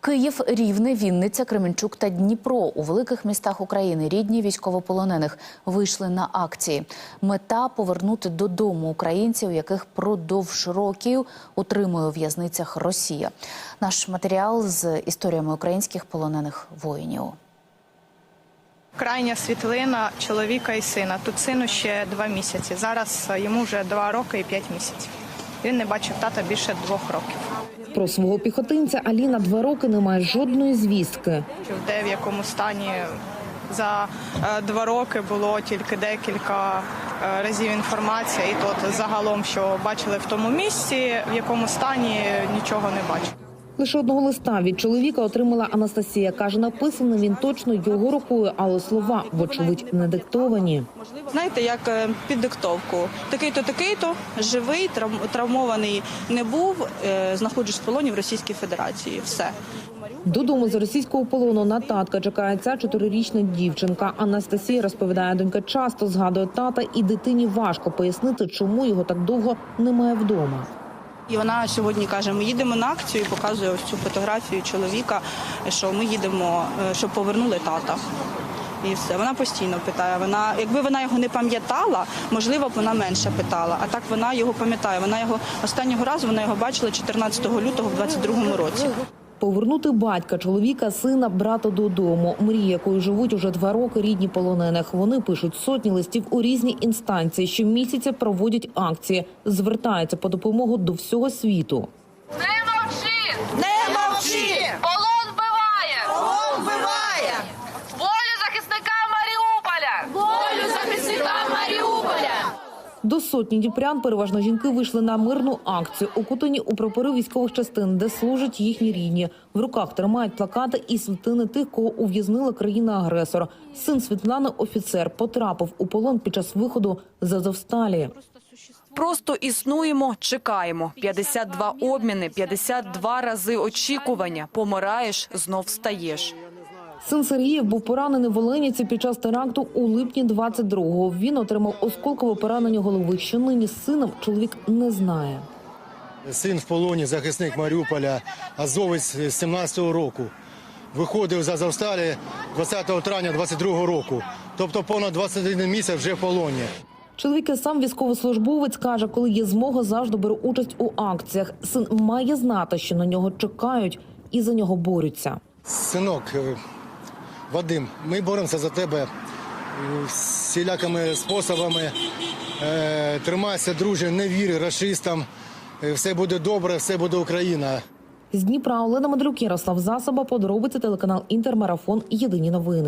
Київ, Рівне, Вінниця, Кременчук та Дніпро у великих містах України рідні військовополонених вийшли на акції. Мета повернути додому українців, яких продовж років утримує у в'язницях Росія. Наш матеріал з історіями українських полонених воїнів. Крайня світлина чоловіка і сина. Тут сину ще два місяці. Зараз йому вже два роки і п'ять місяців. Він не бачив тата більше двох років. Про свого піхотинця Аліна два роки не має жодної звістки. Де в якому стані за е, два роки було тільки декілька е, разів інформація, і то загалом, що бачили в тому місці, в якому стані нічого не бачив. Лише одного листа від чоловіка отримала Анастасія. Каже, написаний він точно його рукою, але слова, вочевидь, не диктовані. Знаєте, як е, під диктовку. Такий-то, такий-то, живий, трав- травмований не був, е, знаходжусь в полоні в Російській Федерації. Все. Додому з російського полону на татка чекає ця чотирирічна дівчинка. Анастасія розповідає, донька часто згадує тата, і дитині важко пояснити, чому його так довго немає вдома. І вона сьогодні каже: ми їдемо на акцію і показує ось цю фотографію чоловіка, що ми їдемо, е, щоб повернули тата. І все. Вона постійно питає. Вона, якби вона його не пам'ятала, можливо б вона менше питала. А так вона його пам'ятає. Вона його останнього разу вона його бачила 14 лютого в 22-му році. Повернути батька, чоловіка, сина, брата додому. Мрія, якою живуть уже два роки рідні полонених. Вони пишуть сотні листів у різні інстанції. Щомісяця проводять акції, звертаються по допомогу до всього світу. Не мовчи! Не мовчи! Полон вбиває! Полон вбиває! Волю захисника Маріуполя! Волю захисника Маріуполя! До сотні дніпрян, переважно жінки, вийшли на мирну акцію укутані у прапори військових частин, де служать їхні рідні. В руках тримають плакати і світлини тих, кого ув'язнила країна-агресор. Син Світлани, офіцер, потрапив у полон під час виходу з Азовсталі. Просто існуємо, чекаємо. 52 обміни, 52 рази очікування. Помираєш, знов встаєш. Син Сергіїв був поранений в Оленівці під час теракту у липні 22-го. Він отримав осколкове поранення голови. Що нині з сином чоловік не знає. Син в полоні, захисник Маріуполя, азовець з 17-го року. Виходив з Азовсталі 20 травня 22-го року. Тобто понад 21 місяць вже в полоні. Чоловік і сам військовослужбовець каже, коли є змога, завжди бере участь у акціях. Син має знати, що на нього чекають і за нього борються. Синок, е, Вадим, ми боремося за тебе е, всілякими способами. Е, Тримайся, друже, не віри расистам. Е, Все буде добре, все буде Україна. З Дніпра Олена Мадрюк, Ярослав Засоба, подробиці телеканал Інтермарафон. Єдині новини.